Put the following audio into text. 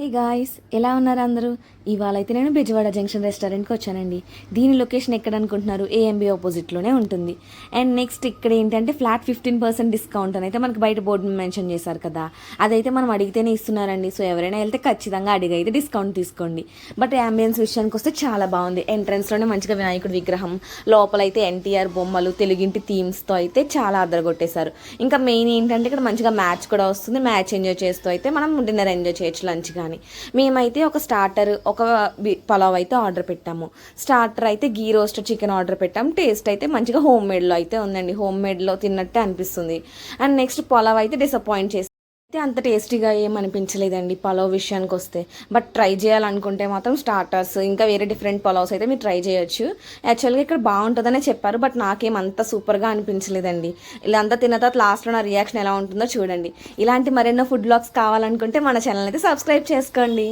Hey guys ఎలా ఉన్నారు అందరూ? ఇవాళ అయితే నేను బెజవాడ జంక్షన్ రెస్టారెంట్కి వచ్చానండి. దీని లొకేషన్ ఎక్కడ అనుకుంటున్నారు? ఏఎంబి ఆపోజిట్లోనే ఉంటుంది. అండ్ నెక్స్ట్ ఇక్కడ ఏంటంటే ఫ్లాట్ ఫిఫ్టీన్ పర్సెంట్ డిస్కౌంట్ అని అయితే మనకి బయట బోర్డు మెన్షన్ చేశారు కదా. అదైతే మనం అడిగితేనే ఇస్తున్నారండి. సో ఎవరైనా వెళ్తే ఖచ్చితంగా అడిగి అయితే డిస్కౌంట్ తీసుకోండి. బట్ అంబియన్స్ విషయానికి వస్తే చాలా బాగుంది. ఎంట్రన్స్లోనే మంచిగా వినాయకుడి విగ్రహం లోపలైతే ఎన్టీఆర్ బొమ్మలు తెలుగింటి థీమ్స్తో అయితే చాలా అదరగొట్టేశారు ఇంకా మెయిన్ ఏంటంటే ఇక్కడ మంచిగా మ్యాచ్ కూడా వస్తుంది. మ్యాచ్ ఎంజాయ్ చేస్తూ అయితే మనం డిన్నర్ ఎంజాయ్ చేయొచ్చు లంచ్గా కానీ. మేమైతే ఒక స్టార్టర్ ఒక పలావ్ అయితే ఆర్డర్ పెట్టాము. స్టార్టర్ అయితే గీ రోస్ట్ చికెన్ ఆర్డర్ పెట్టాము. టేస్ట్ అయితే మంచిగా హోమ్ మేడ్లో అయితే ఉందండి. హోమ్ మేడ్లో తిన్నట్టే అనిపిస్తుంది. అండ్ నెక్స్ట్ పలావ్ అయితే డిసప్పాయింట్ చేసి అయితే అంత టేస్టీగా ఏం అనిపించలేదండి పలావ్ విషయానికి వస్తే బట్ ట్రై చేయాలనుకుంటే మాత్రం స్టార్టర్స్ ఇంకా వేరే డిఫరెంట్ పలావ్స్ అయితే మీరు ట్రై చేయొచ్చు. యాక్చువల్గా ఇక్కడ బాగుంటుందనే చెప్పారు బట్ నాకేం అంత సూపర్గా అనిపించలేదండి. ఇలా అంతా తిన్న తర్వాత లాస్ట్లో నా రియాక్షన్ ఎలా ఉంటుందో చూడండి. ఇలాంటి మరెన్నో ఫుడ్ బ్లాగ్స్ కావాలనుకుంటే మన ఛానల్ అయితే సబ్స్క్రైబ్ చేసుకోండి.